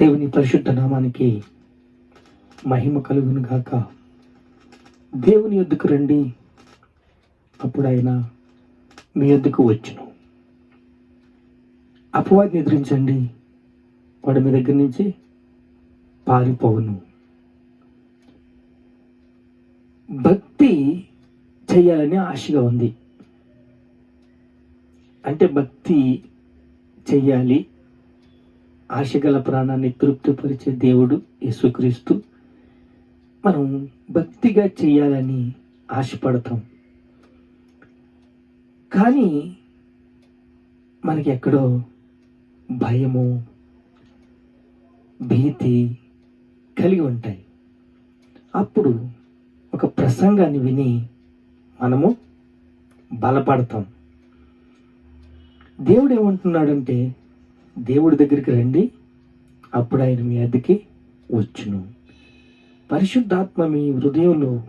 దేవుని పరిశుద్ధ నామానికి మహిమ కలుగును గాక దేవుని యొద్దకు రండి. అప్పుడు ఆయన మీ యొద్దకు వచ్చును. అపవాదిని ఎదిరించండి. వాడు మీ దగ్గర నుంచి పారిపోవును. భక్తి చేయాలని ఆశగా ఉంది. అంటే భక్తి చెయ్యాలి ఆశగల ప్రాణాన్ని తృప్తిపరిచే దేవుడు యేసుక్రీస్తు. మనం భక్తిగా చేయాలని ఆశపడతాం. కానీ మనకి ఎక్కడో భయము భీతి కలిగి ఉంటాయి. అప్పుడు ఒక ప్రసంగాన్ని విని మనము బలపడతాం. దేవుడు ఏమంటున్నాడంటే దేవుడి దగ్గరికి రండి. అప్పుడు ఆయన మీ అద్దెకి వచ్చును. పరిశుద్ధాత్మ మీ హృదయంలో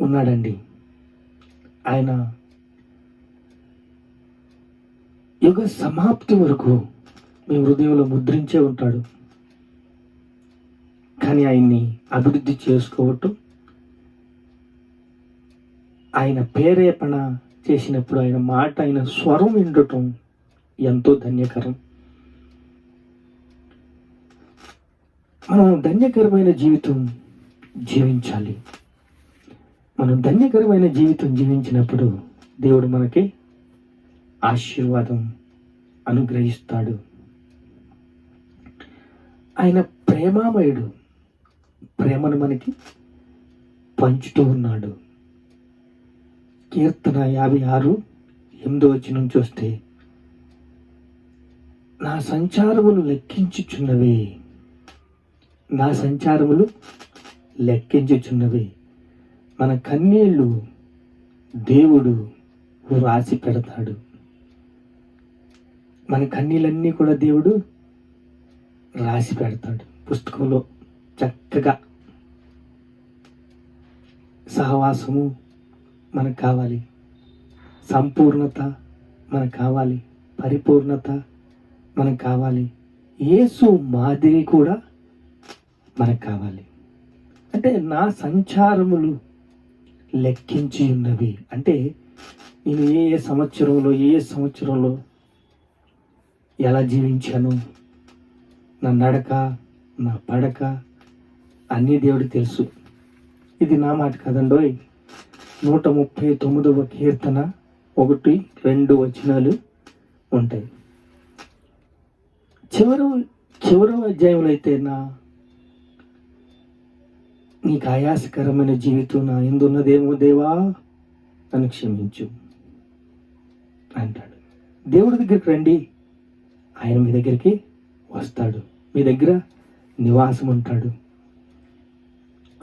ఉన్నాడండి. ఆయన యుగ సమాప్తి వరకు మీ హృదయంలో ముద్రించే ఉంటాడు. కానీ ఆయన్ని అభివృద్ధి చేసుకోవటం ఆయన ప్రేరేపణ చేసినప్పుడు ఆయన మాట ఆయన స్వరం వినటం ఎంతో ధన్యకరం. మనం ధన్యకరమైన జీవితం జీవించాలి. మనం ధన్యకరమైన జీవితం జీవించినప్పుడు దేవుడు మనకి ఆశీర్వాదం అనుగ్రహిస్తాడు. ఆయన ప్రేమామయుడు ప్రేమను మనకి పంచుతూ ఉన్నాడు. కీర్తన యాభై ఆరు ఎనిమిదో వచ్చి నుంచి వస్తే నా సంచారములు లెక్కించుచున్నవి. నా సంచారములు లెక్కించుచున్నవి. మన కన్నీళ్ళు దేవుడు రాసి పెడతాడు. మన కన్నీళ్ళన్నీ కూడా దేవుడు రాసి పెడతాడు పుస్తకంలో చక్కగా. సహవాసము మనకు కావాలి. సంపూర్ణత మనకు కావాలి. పరిపూర్ణత మనకు కావాలి. యేసు మాదిరి కూడా మనకు కావాలి. అంటే నా సంచారములు లెక్కించి ఉన్నవి. అంటే నేను ఏ ఏ సంవత్సరంలో ఏ ఏ సంవత్సరంలో ఎలా జీవించాను? నా నడక నా పడక అన్నీ దేవుడికి తెలుసు. ఇది నా మాట కదండోయ్ నూట ముప్పై తొమ్మిదవ కీర్తన ఒకటి రెండు వచనాలు ఉంటాయి. చివరి చివరి అధ్యాయంలో అయితే నా నీకు ఆయాసకరమైన జీవితం నా ఎందున్నదేమో దేవా నన్ను క్షమించు అంటాడు. దేవుడి దగ్గరికి రండి. ఆయన మీ దగ్గరికి వస్తాడు. మీ దగ్గర నివాసం ఉంటాడు.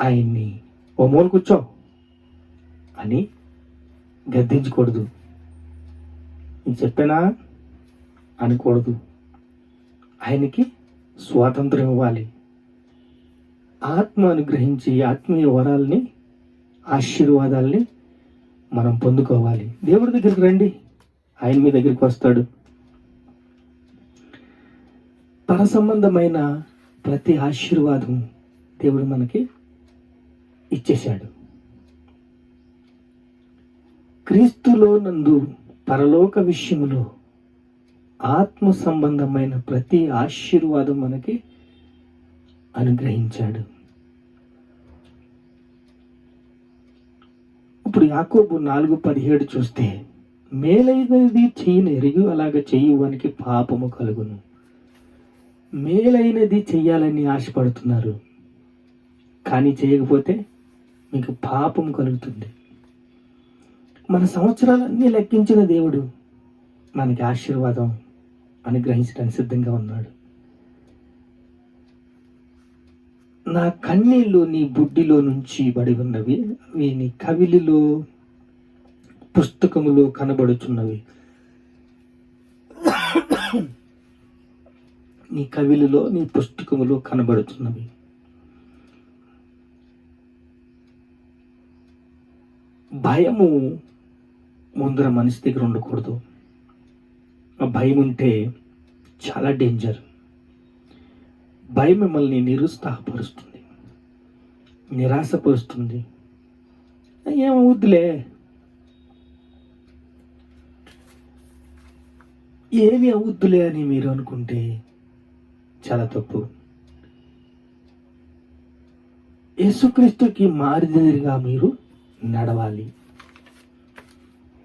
ఆయన్ని ఓ మూల కూర్చో అని గద్దించకూడదు. నేను చెప్పానా? అనకూడదు. ఆయనకి స్వాతంత్రం ఇవ్వాలి. ఆత్మ అనుగ్రహించి ఆత్మీయ వరాల్ని ఆశీర్వాదాల్ని మనం పొందుకోవాలి. దేవుడి దగ్గరికి రండి. ఆయన మీ దగ్గరికి వస్తాడు. పర సంబంధమైన ప్రతి ఆశీర్వాదం దేవుడు మనకి ఇచ్చేశాడు. క్రీస్తులో నందు పరలోక విషయంలో ఆత్మ సంబంధమైన ప్రతి ఆశీర్వాదం మనకి అనుగ్రహించాడు. ఇప్పుడు యాకోబు నాలుగు పదిహేడు చూస్తే మేలైనది చేయని ఎరిగి అలాగ చేయువానికి పాపము కలుగును. మేలైనది చేయాలని ఆశపడుతున్నారు. కానీ చేయకపోతే మీకు పాపం కలుగుతుంది. మన సంవత్సరాలన్నీ లెక్కించిన దేవుడు మనకి ఆశీర్వాదం అనుగ్రహించడానికి సిద్ధంగా ఉన్నాడు. నా కన్నీళ్ళు నీ బుడ్డిలో నుంచి బడి ఉన్నవి అవి నీ కవిలిలో పుస్తకములో కనబడుచున్నవి. నీ కవిలిలో నీ పుస్తకములో కనబడుతున్నవి భయము ముందర మనిషి దగ్గర ఉండకూడదు. భయం ఉంటే చాలా డేంజర్ భయం మిమ్మల్ని నిరుత్సాహపరుస్తుంది. నిరాశపరుస్తుంది. ఏమవుద్దులే ఏమి అవుద్దులే అని మీరు అనుకుంటే చాలా తప్పు. యేసుక్రీస్తుకి మారిదిరిగా మీరు నడవాలి.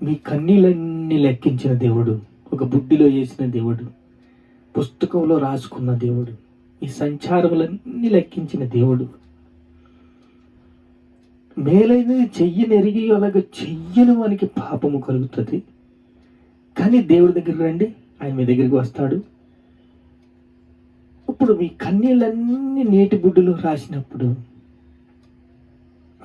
మీ కన్నీళ్ళన్నీ లెక్కించిన దేవుడు ఒక బుడ్డిలో వేసిన దేవుడు పుస్తకంలో రాసుకున్న దేవుడు ఈ సంచారములన్నీ లెక్కించిన దేవుడు. మేలైనది చెయ్యనెరిగి అలాగ చెయ్యను మనకి పాపము కలుగుతుంది. కానీ దేవుడి దగ్గర రండి ఆయన మీ దగ్గరికి వస్తాడు. ఇప్పుడు మీ కన్నీళ్ళన్నీ నీటి బుడ్డులో రాసినప్పుడు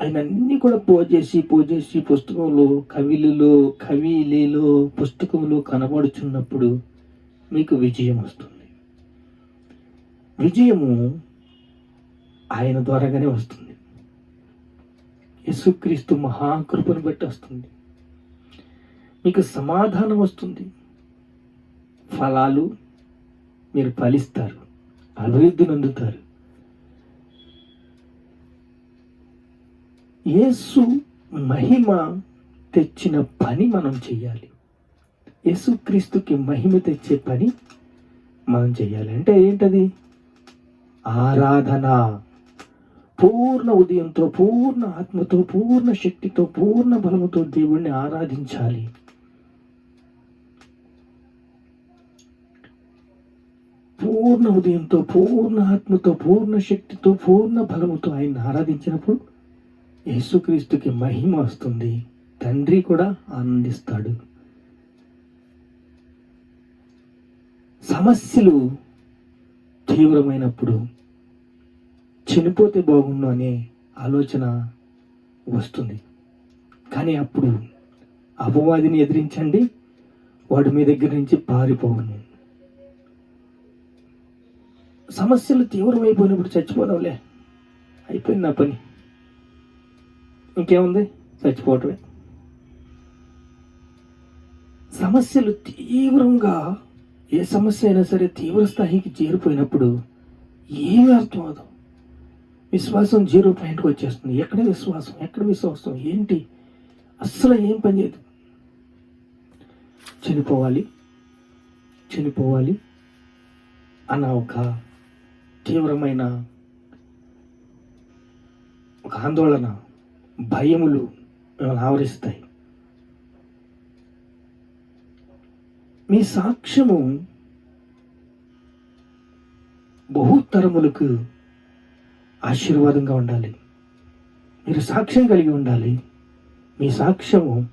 ఆయన అన్ని కూడా పోజేసి పోజేసి పుస్తకంలో కవిలలో కవిలిలో పుస్తకంలో కనబడుచున్నప్పుడు మీకు విజయం వస్తుంది. విజయము ఆయన ద్వారాగానే వస్తుంది. యేసుక్రీస్తు మహాకృపను బట్టి వస్తుంది. మీకు సమాధానం వస్తుంది. ఫలాలు మీరు ఫలిస్తారు. అభివృద్ధి నందుతారు. యేసు మహిమ తెచ్చిన పని మనం చేయాలి. యేసుక్రీస్తుకి మహిమ తెచ్చే పని మనం చేయాలి. అంటే ఏంటది? ఆరాధన. పూర్ణ ఉదయంతో పూర్ణ ఆత్మతో పూర్ణ శక్తితో పూర్ణ బలముతో దేవుణ్ణి ఆరాధించాలి. పూర్ణ ఉదయంతో పూర్ణ ఆత్మతో పూర్ణ శక్తితో పూర్ణ బలముతో ఆయన్ని ఆరాధించినప్పుడు యేసుక్రీస్తుకి మహిమ వస్తుంది. తండ్రి కూడా ఆనందిస్తాడు. సమస్యలు తీవ్రమైనప్పుడు చనిపోతే బాగుండు అనే ఆలోచన వస్తుంది. కానీ అప్పుడు అపవాదిని ఎదిరించండి. వాడు మీ దగ్గర నుంచి పారిపోవును. సమస్యలు తీవ్రమైపోయినప్పుడు చచ్చిపోదాంలే. అయిపోయింది నా పని. ఇంకేముంది? చచ్చిపోవటమే. సమస్యలు తీవ్రంగా ఏ సమస్య అయినా సరే తీవ్ర స్థాయికి చేరిపోయినప్పుడు ఏమీ అర్థం అవదు విశ్వాసం జీరో పాయింట్కి వచ్చేస్తుంది. ఎక్కడ విశ్వాసం? ఎక్కడ విశ్వాసం? ఏంటి? అస్సలు ఏం పని చేయదు. చనిపోవాలి. చనిపోవాలి అన్న ఒక తీవ్రమైన ఒక ఆందోళన. భయములు మిమ్మల్ని ఆవరిస్తాయి. మీ సాక్ష్యము బహుతరములకు ఆశీర్వాదంగా ఉండాలి. మీరు సాక్ష్యం కలిగి ఉండాలి. మీ సాక్ష్యము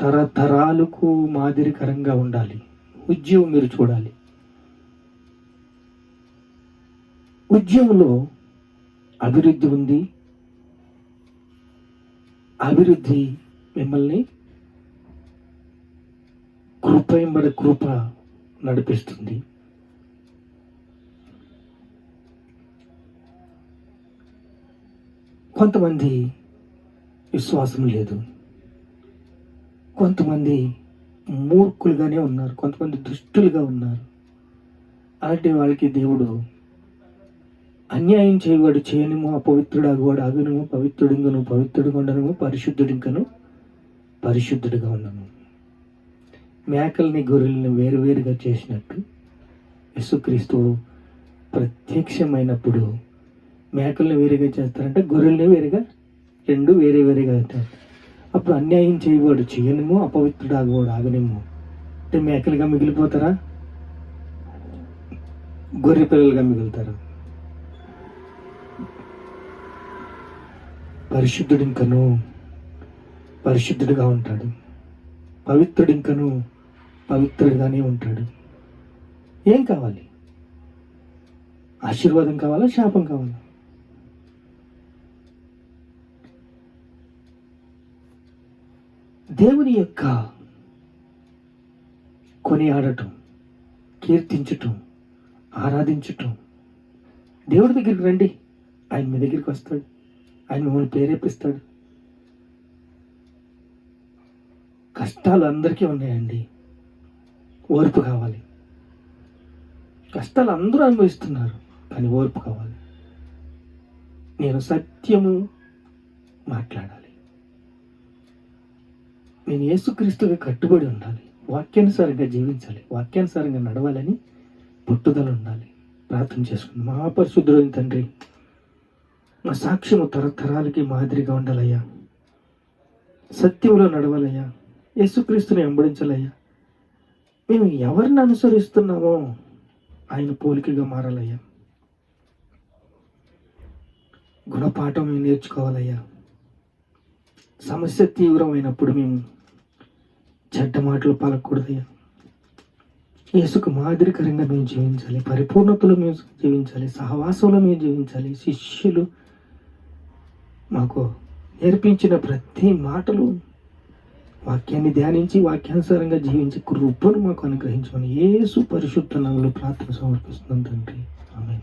తరతరాలకు మాదిరికరంగా ఉండాలి. ఉద్యమం మీరు చూడాలి. ఉద్యమంలో అభివృద్ధి ఉంది. అభివృద్ధి మిమ్మల్ని కృపయంబడి కృప నడిపిస్తుంది. కొంతమంది విశ్వాసం లేదు. కొంతమంది మూర్ఖులుగానే ఉన్నారు. కొంతమంది దుష్టులుగా ఉన్నారు. అలాంటి వాళ్ళకి దేవుడు అన్యాయం చేయవాడు చేయనుము అపవిత్రుడు అగవాడు అగునుము పవిత్రుడింకను పవిత్రుడిగా ఉండను పరిశుద్ధుడింకను పరిశుద్ధుడిగా ఉండను మేకల్ని గొర్రెల్ని వేరువేరుగా చేసినట్టు యేసుక్రీస్తు ప్రత్యక్షమైనప్పుడు మేకల్ని వేరుగా చేస్తారంటే గొర్రెల్ని వేరుగా రెండు వేరే వేరేగా అవుతారు అప్పుడు అన్యాయం చేయవాడు చేయనుము అపవిత్రుడు ఆగవాడు ఆగనేమో అంటే మేకలుగా మిగిలిపోతారా? గొర్రె పిల్లలుగా మిగులుతారా? పరిశుద్ధుడింకను పరిశుద్ధుడిగా ఉంటాడు. పవిత్రుడింకను పవిత్రుడిగానే ఉంటాడు. ఏం కావాలి? ఆశీర్వాదం కావాలా? శాపం కావాలా? దేవుని యొక్క కొనియాడటం కీర్తించటం ఆరాధించటం దేవుడి దగ్గరికి రండి. ఆయన మీ దగ్గరికి వస్తాడు. ఆయన మిమ్మల్ని ప్రేరేపిస్తాడు. కష్టాలు అందరికీ ఉన్నాయండి. ఓర్పు కావాలి. కష్టాలు అందరూ అనుభవిస్తున్నారు కానీ ఓర్పు కావాలి. నేను సత్యము మాట్లాడాలి. నేను యేసుక్రీస్తుగా కట్టుబడి ఉండాలి. వాక్యానుసారంగా జీవించాలి. వాక్యానుసారంగా నడవాలని పట్టుదల ఉండాలి. ప్రార్థన చేసుకుంది. మహాపరిశుద్ధుడైన తండ్రి మా సాక్ష్యము తరతరాలకి మాదిరిగా ఉండాలయ్యా. సత్యంలో నడవాలయ్యా. యేసుక్రీస్తుని వెంబడించాలయ్యా. మేము ఎవరిని అనుసరిస్తున్నామో ఆయన పోలికగా మారాలయ్యా. గుణపాఠం మేము నేర్చుకోవాలయ్యా. సమస్య తీవ్రమైనప్పుడు మేము చెడ్డ మాటలు పలకూడదయ్యా. యేసుకు మాదిరికరంగా మేము జీవించాలి. పరిపూర్ణతలో మేము జీవించాలి. సహవాసంలో మేము జీవించాలి. శిష్యులు మాకు నేర్పించిన ప్రతి మాటలు వాక్యాన్ని ధ్యానించి వాక్యానుసారంగా జీవించే కృపను మాకు అనుగ్రహించమని యేసు పరిశుద్ధ నామములో ప్రార్థన సమర్పిస్తున్నాం తండ్రి.